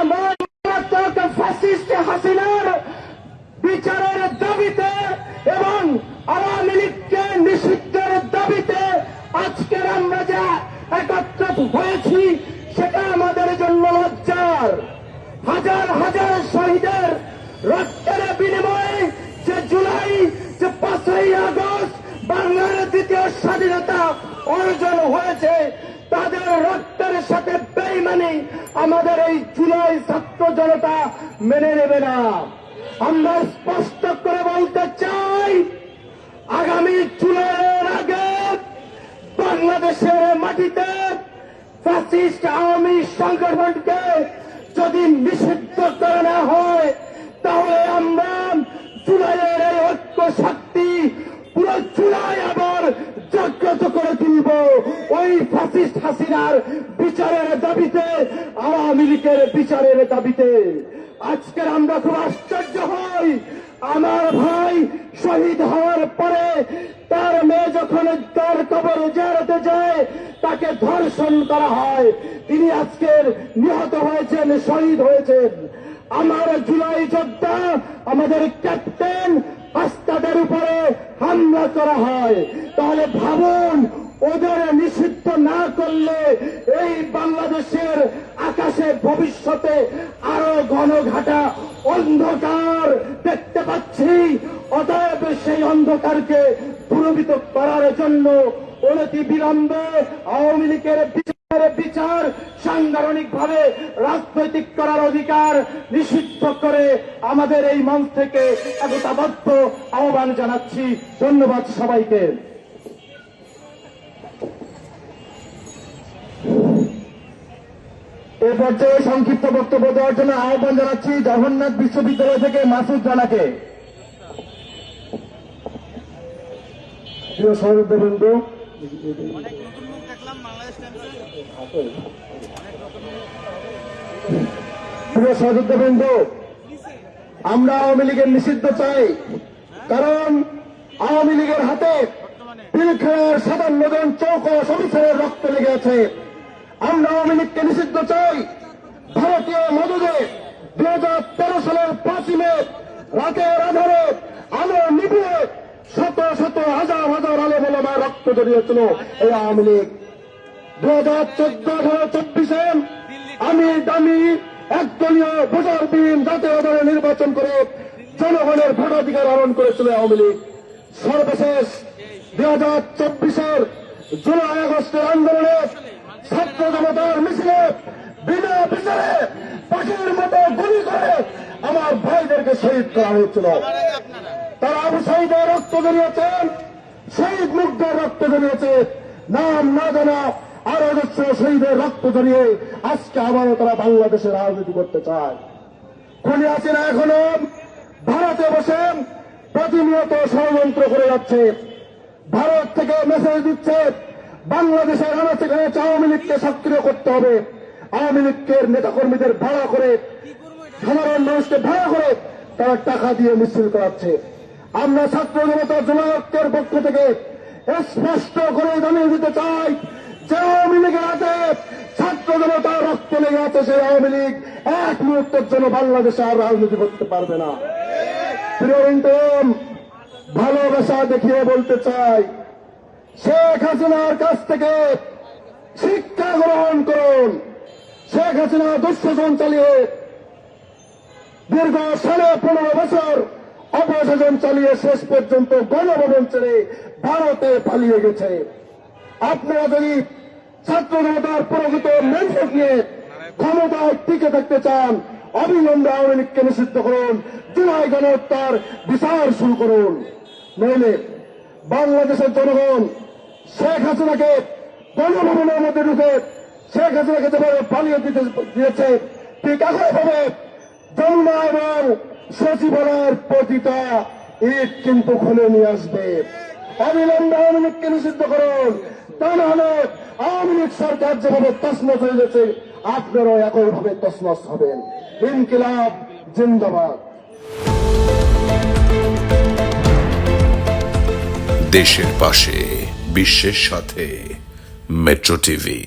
আমরা ফ্যাসিস্ট হাসিনার বিচারের দাবিতে এবং আওয়ামী লীগকে নিষিদ্ধের দাবিতে আজকের আমরা যা একত্রিত হয়েছি, সেটা আমাদের জন্য লজ্জার। হাজার হাজার শহীদের রক্তের বিনিময়ে যে জুলাই, যে পাঁচই আগস্ট বাংলার দ্বিতীয় স্বাধীনতা অর্জন হয়েছে, তাদের রক্তের সাথে বেইমানি আমাদের এই জুলাই ছাত্র জনতা মেনে নেবে না। আমরা স্পষ্ট করে বলতে চাই, আগামী জুলাইয়ের আগে বাংলাদেশের মাটিতে ফ্যাসিস্ট আওয়ামী সংগঠনকে যদি নিষিদ্ধ করে না হয় তাহলে আমরা জুলাইয়ের এই ঐক্য শক্তি পুরো জুলাই আবার জাগ্রত করে তুলব ওই ফ্যাসিস্ট হাসিনার বিচারের দাবিতে, আওয়ামী লীগের বিচারের দাবিতে। আজকের আমরা খুব আশ্চর্য হই। আমার ভাই শহীদ হওয়ার পরে তার মেয়ে যখন তার কবর জারাতে যায়, তাকে ধর্ষণ করা হয়। তিনি আজকের নিহত হয়েছেন, শহীদ হয়েছেন। আমার জুলাই যোদ্ধা, আমাদের ক্যাপ্টেন আস্তাদের উপরে হামলা করা হয়। তাহলে ভাবুন ওদের নিষিদ্ধ না করলে এই বাংলাদেশের আকাশে ভবিষ্যতে আরও ঘনঘাটা অন্ধকার দেখতে পাচ্ছি। অতএব সেই অন্ধকারকে দূরীভূত করার জন্য অনতি বিলম্বে আওয়ামী লীগের বিচারের বিচার সাংগঠনিক ভাবে রাজনৈতিক করার অধিকার নিষিদ্ধ করে আমাদের এই মঞ্চ থেকে একতাবদ্ধ আহ্বান জানাচ্ছি। ধন্যবাদ সবাইকে। এ পর্যায়ে সংক্ষিপ্ত বক্তব্য দেওয়ার জন্য আহ্বান জানাচ্ছি জগন্নাথ বিশ্ববিদ্যালয় থেকে মাসুদ জানাকে। প্রিয় সহযোদ্ধবৃন্দ অনেক প্রিয় সহযোদ্ধবৃন্দ আমরা আওয়ামী লীগের নিষিদ্ধ চাই, কারণ আওয়ামী লীগের হাতে পিলখানার সাতান্ন জন চৌকস অফিসারের রক্ত লেগে আছে। আমরা আওয়ামী লীগকে নিষিদ্ধ চাই, ভারতীয় মদুদে দুই হাজার তেরো সালের পাঁচই মে রাতের আধারে আলো নিভিয়ে শত শত হাজার হাজার আলো বলমার রক্ত জড়িয়েছিল এই আওয়ামী লীগ। দু আমি দামি একদলীয় ভোটারবিহীন জাতীয় দলে নির্বাচন করে জনগণের ভোটাধিকার হরণ করেছিল আওয়ামী লীগ। সর্বশেষ দুই হাজার চব্বিশের জুলাই আগস্টের আন্দোলনে ছাত্র জনতার মিছিলে বিনা বিচারে পাখির মতো গুলি করে আমার ভাইদেরকে শহীদ করা হয়েছিল। তারা আবু সাইদের রক্ত জড়িয়েছেন, শহীদ মুগ্ধের রক্ত জড়িয়েছে। নাম না জানা আরও অজস্র শহীদের রক্ত জড়িয়ে আজকে আবারও তারা বাংলাদেশে রাজনীতি করতে চায়। খুনি আছে না এখনও ভারতে বসে প্রতিনিয়ত ষড়যন্ত্র করে যাচ্ছে। ভারত থেকে মেসেজ দিচ্ছে বাংলাদেশের আনাচে কানাচে আওয়ামী লীগকে সক্রিয় করতে হবে। আওয়ামী লীগের নেতাকর্মীদের ভাড়া করে, সাধারণ মানুষকে ভাড়া করে তারা টাকা দিয়ে মিছিল করাচ্ছে। আমরা ছাত্র জনতা জনৈক্যের পক্ষ থেকে স্পষ্ট করে জানিয়ে দিতে চাই যে আওয়ামী লীগের হাতে ছাত্র জনতা রক্ত লেগে আছে সেই আওয়ামী লীগ, এক মুহূর্তের জন্য বাংলাদেশে আর রাজনীতি করতে পারবে না। প্রিয় ভালোবাসা দেখিয়ে বলতে চাই, শেখ হাসিনার কাছ থেকে শিক্ষা গ্রহণ করুন। শেখ হাসিনা দুঃশাসন চালিয়ে দীর্ঘ সাড়ে পনেরো বছর অপশাসন চালিয়ে শেষ পর্যন্ত গণভবন ছেড়ে ভারতে পালিয়ে গেছে। আপনারা যদি ছাত্র প্রকৃত ম্যান্ডেট নিয়ে ক্ষমতায় টিকে থাকতে চান, অবিলম্বে আওয়ামী লীগকে নিষিদ্ধ করুন, জুলাই গণহত্যার বিচার শুরু করুন। নইলে বাংলাদেশের জনগণ শেখ হাসিনাকে গণভবনের মধ্যে ঢুকে শেখ হাসিনাকে যেভাবে পালিয়ে দিতে দিয়েছে, ঠিক একইভাবে যমুনা এবং সচিবালয়ের প্রতিটা ইট কিন্তু খুলে নিয়ে আসবে। অবিলম্বে আওয়ামী লীগকে নিষিদ্ধ করুন। তা না হলে আওয়ামী লীগ সরকার যেভাবে তসমস হয়ে গেছে, আপনারাও একইভাবে তসমস হবেন। ইনকিলাব, জিন্দাবাদ। দেশের পাশে, বিশ্বের সাথে, মেট্রো টিভি।